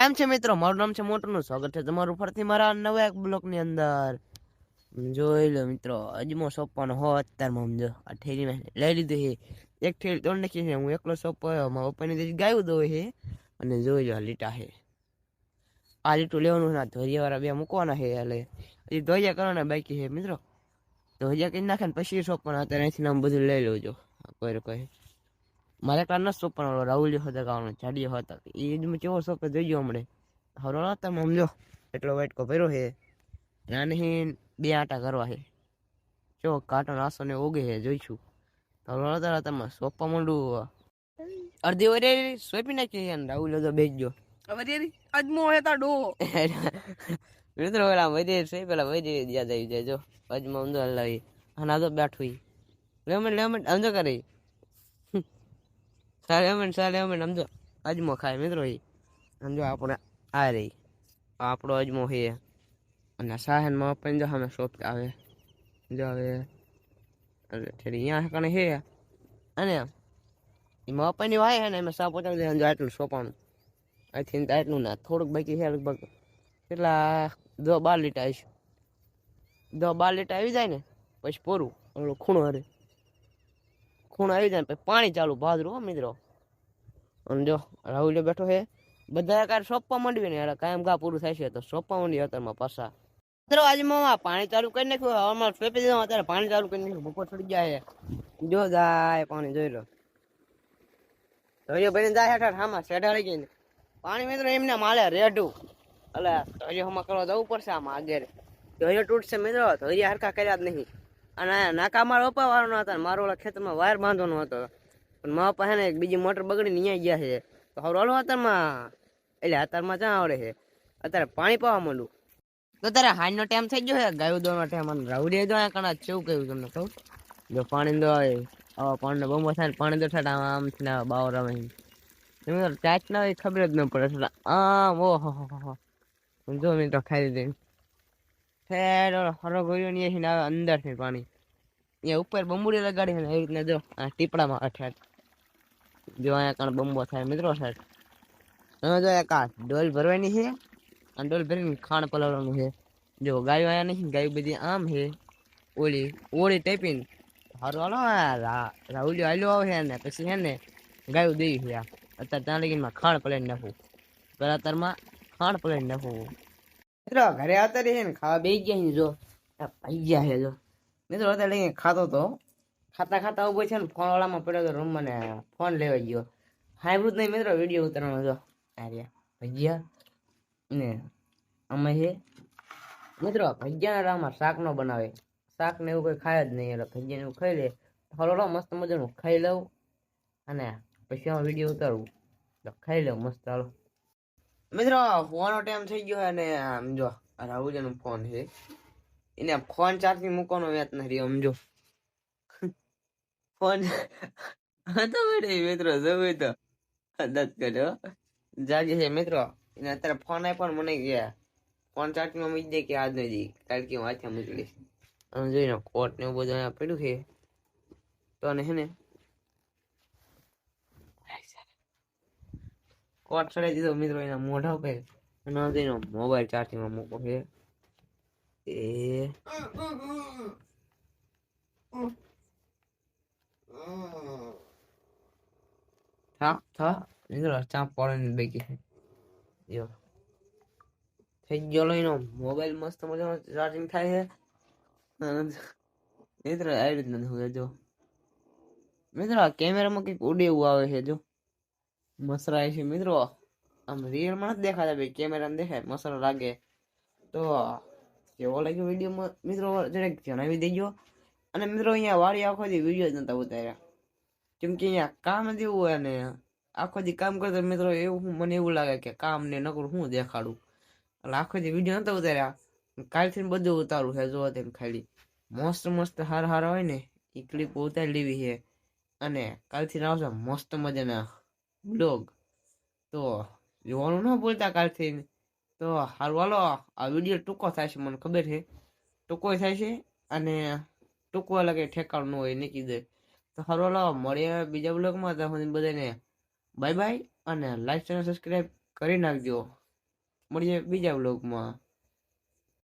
એમ છે મિત્રો, મારું નામ છે મોટુનું સ્વાગત છે તમારું ફરીથી મારા નવા એક બ્લોકની અંદર. જોઈ લો મિત્રો, અજમો સોંપવાનો હો અત્યારમાં સમજો આ ઠેરીને લઈ લીધું છે. એક ઠેરી તોડ નાખી છે, હું એકલો સોંપાયો, મારા પપ્પાની દીદી ગાયું દઉં છે. અને જોઈ લો આ લીટા છે. આ લીટું લેવાનું ના ધોરિયાવાળા બે મૂકવાના છે એટલે હજી ધોરિયા કરવાના બાકી છે મિત્રો. ધોરિયા કરી નાખે ને પછી સોંપવાના, અત્યારે અહીંથી આમ બધું લઈ લેજો. કોઈ કોઈ. મારે એકલા ન સોંપવાનો રાહુલ્યો હતો ગાવાનો જાડીયો હતો. એ જ મેં કેવો સોંપે ગયો હમણે. હરો તમે સમજો? એટલો વાઇટકો ભર્યો છે. નાની બે આટા કરવા છે. જો કાંટો નાસો ને ઓગે છે જોઈશું. હરો તારા તમે સોંપવા માંડું અડધી વરે સોંપી નાખી છે રાહુલ તો બેસજો વરિયારી અજમો હે તા ડો મિત્રો પેલા વૈદે છે પેલા વૈદે યાદ આવી જાય જો. અજમો ઊંધો હલાવી અને આ તો બેઠું લેમન લેમન સમજો કરી સારે અમન સારે અમે સમજો અજમો ખાય મિત્રો એ સમજો આપણે આ રહી. આપણો અજમો છે. અને સાહેનમાં પણ જો અમે શોપ આવે. જો હવે અહીંયા કણે છે અને એમાં પપ્પાની વાય છે ને એમાં સા પહોંચાડી દે આટલું સોપાનું અહીંથી આટલું ના, થોડુંક બાકી છે લગભગ. કેટલા? દો બાર લીટર આવીશું દો બાર લીટર આવી જાય ને, પછી પૂરું, ઓલો ખૂણો હરે. ખૂણો આવી જાય ને પછી પાણી ચાલુ, ભાદરું, હો, મિત્રો. અને જો, રાહુલ બેઠો છે. બધા કાર સોંપવા માંડવી ને એટલે કાયમ ઘા પૂરું થાય છે તો સોંપવા માંડી અત્યારમાં પાછા. મિત્રો, આજે મામા પાણી ચાલુ કરી નાખ્યું હવામાં સોંપી દીધું અત્યારે પાણી ચાલુ કરી નાખ્યું બપોર છોડી જાય છે. જો જાય પાણી, જોઈ લો. ધોરીઓ ભાઈ જાય હેઠળ, હામાં સેઢાડી ગઈ ને પાણી મિત્રો, એમને માલે રેડું એટલે ધોરીઓ હમા કરવા જવું પડશે આમાં આગળ ધોરીઓ તૂટશે મિત્રો ધોરીયા હરખા કર્યા જ નહીં. અને નાકા મારો અપાવવાનો હતા ને મારો ઓલા ખેતરમાં વાયર બાંધવાનો હતો. પણ મારા પાસે ને એક બીજી મોટર બગડીને અહીંયા ગયા છે. તો હવે રોલો અત્યારમાં. એટલે અત્યારમાં ક્યાં આવડે છે. અત્યારે પાણી પાવા માંડું. તો તારે હાઈનો ટાઈમ થઈ ગયો છે? ગાયું દોનો ટાઈમ અને રાવડી દો કણા કેવું કહ્યું તમને કહું જો પાણી દો આવા પાણી બમ્બો થાય પાણી દો થાય આમ ને બાવ રમે તમે ચાચ ના હોય ખબર જ ન પડે. આમ ઓહો હો હો જો મિનિટ ખાઈ દીધી ફેર હરો ગોળ્યો ને અહીંથી આવે અંદરથી પાણી. અહીંયા ઉપર બંબુડી લગાડી છે એવી રીતના જો, આ ટીપડામાં અઠાટ જો અહીંયા કણ બંબો થાય, મિત્રો સાહેબ. હવે જો એક આ ડોલ ભરવાની છે અને ડોલ ભરીને ખાણ પલાળવાનું છે. જો ગાયો આયા નહીં, ગાયો બધી આમ છે. ઓલી, ઓળી ટેપીને હારું હાલો રાહુલ હાલ્યો આવે છે ને, પછી છે ને ગાયું દઈ છે આ. અત્યારે ત્યાં લગીનમાં ખાણ પલાળી નાખવું પહેલાં અત્યારમાં ખાણ પલાળી નાખવું મિત્રો, ઘરે આવતા રહી ને ખાવા બે ગયા છે, જો. ભાઈ ગયા છે, જો. મિત્રો, અત્યારે લઈને ખાતો તો ખાતા ખાતા ઊભો છે ને ફોન વાળામાં પડ્યો તો રૂમમાં ને ફોન લેવા ગયો. હાઈબ્રુડ નહીં મિત્રો, વીડિયો ઉતારવાનો, જો. આર્યા ભજીયા ને અમે છે. મિત્રો, ભજીયાના રામાં શાક નો બનાવે. શાક ને એવું કોઈ ખાય જ નહીં, એટલે ભજીયાને એવું ખાઈ લે. હલો મસ્ત મજાનું ખાઈ લઉં અને પછી આમાં વીડિયો ઉતારવું તો ખાઈ લઉં મસ્ત, હાલો. મિત્રો ફોનનો ટાઈમ થઈ ગયો અને, આમ જો ફોન છે. એને ફોન ચાર્જિંગ મૂકવાનો વ્યાત નથી સમજો ફોન હતો બેટે મિત્રો, જોયું તો. દત કર્યો જાગે છે, મિત્રો. એને અત્યારે ફોન આપ્યો મને ગયા ફોન ચાર્જિંગમાં મૂકી દે કે આજ નથી કારણ કે હું હાથે મૂકીશ અને જોઈને કોટ ને એવું બધું અહીંયા પડ્યું છે. તો અને હે ને કોટ ચડાવી દીધો મિત્રો એના મોઢા ઉપર અને મોબાઈલ મોબાઈલ ચાર્જિંગમાં મૂકો છે એ થા થા મિત્રો ચા પડે બેકી છે જો થઈ ગયો લો એનો મોબાઈલ મસ્ત મજાનો ચાર્જિંગ થાય છે મિત્ર આવી રીતના જો મિત્રો આ કેમેરામાં કંઈક ઉડે એવું આવે છે જો મસરાય છે મિત્રો આમ રિયલમાં નથી દેખાતા ભાઈ કેમેરામાં દેખાય મસરો લાગે તો કેવો લાગ્યો વિડીયોમાં મિત્રો જરાક જણાવી દેજો અને મિત્રો અહીંયા વાળી આખો દી વીડિયો જ નતા ઉતાર્યા કેમ કે અહીંયા કામ જ એવું હોય ને આખો દી કામ કરતા મિત્રો એવું મને એવું લાગે કે કામ ને નકરું હું દેખાડું એટલે આખો દી વીડિયો નતા ઉતાર્યા કાલથી બધું ઉતારું છે જોવા તેમ ખાલી મસ્ત મસ્ત હાર હાર હોય ને એ ક્લિપ ઉતારી લેવી છે અને કાલથી આવશે મસ્ત મજાના બ્લોગ. તો જોવાનું ન ભૂલતા કાલથી. તો હારું હાલો, આ વીડિયો ટૂંકો છે, મને ખબર છે. ટૂંકો છે અને ટૂંકો કંઈ ઠેકાણું ન હોય નીકળી દે. તો હારું હાલો, મળીએ બીજા બ્લોગમાં. તો હું બધાને બાય બાય અને લાઈક ચેનલ સબસ્ક્રાઈબ કરી નાખજો. મળીએ બીજા બ્લોગમાં.